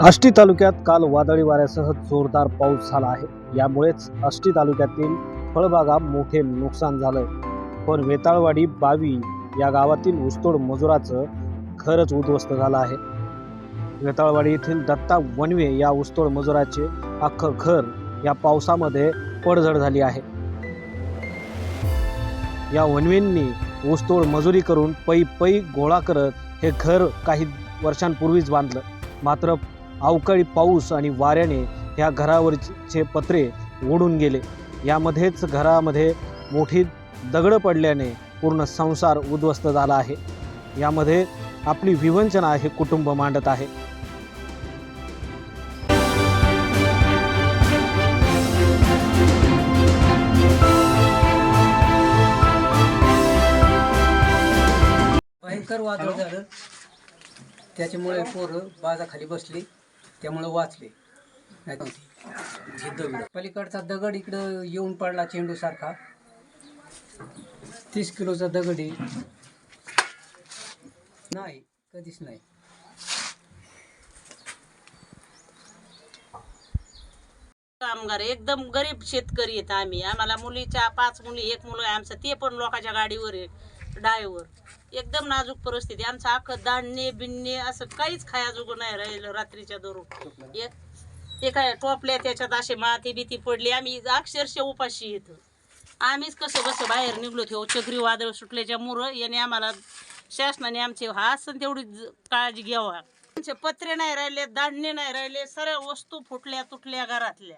आष्टी तालुक्यात काल वादळी वाऱ्यासह जोरदार पाऊस झाला आहे. यामुळेच आष्टी तालुक्यातील फळबागा मोठे नुकसान झालंय. पण वेताळवाडी बावी या गावातील ऊसतोड मजुराचं घरच उद्ध्वस्त झालं आहे. वेताळवाडी येथील दत्ता वनवे या ऊसतोड मजुराचे अख्खं घर या पावसामध्ये पडझड झाली आहे. या वनवेंनी ऊसतोड मजुरी करून पै पै गोळा करत हे घर काही वर्षांपूर्वीच बांधलं. मात्र अवकाळी पाऊस आणि वाऱ्याने ह्या घरावरचे पत्रे ओढून गेले. यामध्येच घरामध्ये मोठी दगडं पडल्याने पूर्ण संसार उद्ध्वस्त झाला आहे. यामध्ये आपली विवंचना हे कुटुंब मांडत आहे. भयंकर वादळ झालं. त्याच्यामुळे पोरं बाजाखाली बसली. त्यामुळं वाचले. नाही दगड. पलीकडचा दगड इकडं येऊन पडला चेंडू सारखा तीस किलोचा दगड आहे. नाही कधीच नाही. कामगार एकदम गरीब शेतकरी आहेत आम्ही. आम्हाला मुलीच्या पाच मुली एक मुलं आहे आमचं. ते पण लोकांच्या गाडीवर आहे डायवर एकदम नाजूक परिस्थिती. आमचं अख्खं धान्य बिन्ने असं काहीच खायाजोगं नाही राहिलं रात्रीच्या दरून एक ते काय टोपल्या त्याच्यात असे माती बिती पडली. आम्ही अक्षरशः उपाशी येतो. आम्हीच कसं कसं बाहेर निघलो ठेव चक्री वादळ सुटल्याच्या मुरं याने आम्हाला शासनाने आमचे हा असं तेवढी काळजी घ्यावा. आमचे पत्रे नाही राहिले धान्य नाही राहिले सर्व वस्तू फुटल्या तुटल्या घरातल्या.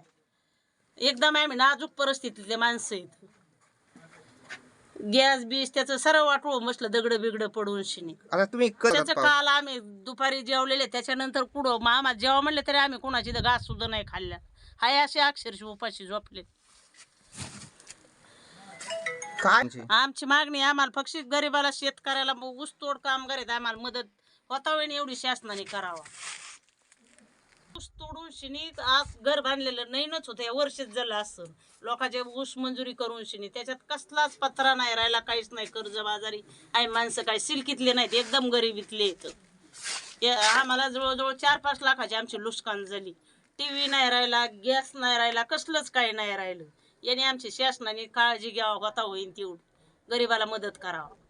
एकदम आम्ही नाजूक परिस्थितीतले माणसं आहेत. गॅस बीस त्याचं सर्व वाटवं बसलं दगड बिगड पडून शिनी. आता तुम्ही त्याचं काल आम्ही दुपारी जेवलेले त्याच्यानंतर कुठं आम्हाला जेव्हा म्हणले तरी आम्ही कोणाची इथं घास सुद्धा नाही खाल्ल्या. हाय असे अक्षरशः उपाशी झोपले. काय? आमची मागणी आम्हाला फक्त गरीबाला शेतकऱ्याला ऊसतोड कामगार आहेत आम्हाला मदत होतावेळी एवढी शासनाने करावा. तोडून शिनी आज घर बांधलेलं नईनच होतं या वर्षीच झालं असं. लोकांचे ऊस मंजुरी करून शिनी. त्याच्यात कसलाच पत्रा नाही राहिला काहीच नाही. कर्ज बाजारी. आहे माणसं काय सिल्कीतले नाहीत एकदम गरिबीतले इथं. आम्हाला जवळजवळ चार पाच लाखाची आमची नुकसान झाली. टी व्ही नाही राहिला गॅस नाही राहिला कसलंच काही नाही राहिलं. याने आमची शासनाने काळजी घ्यावं होता होईन तेवढी. गरिबाला मदत करावं.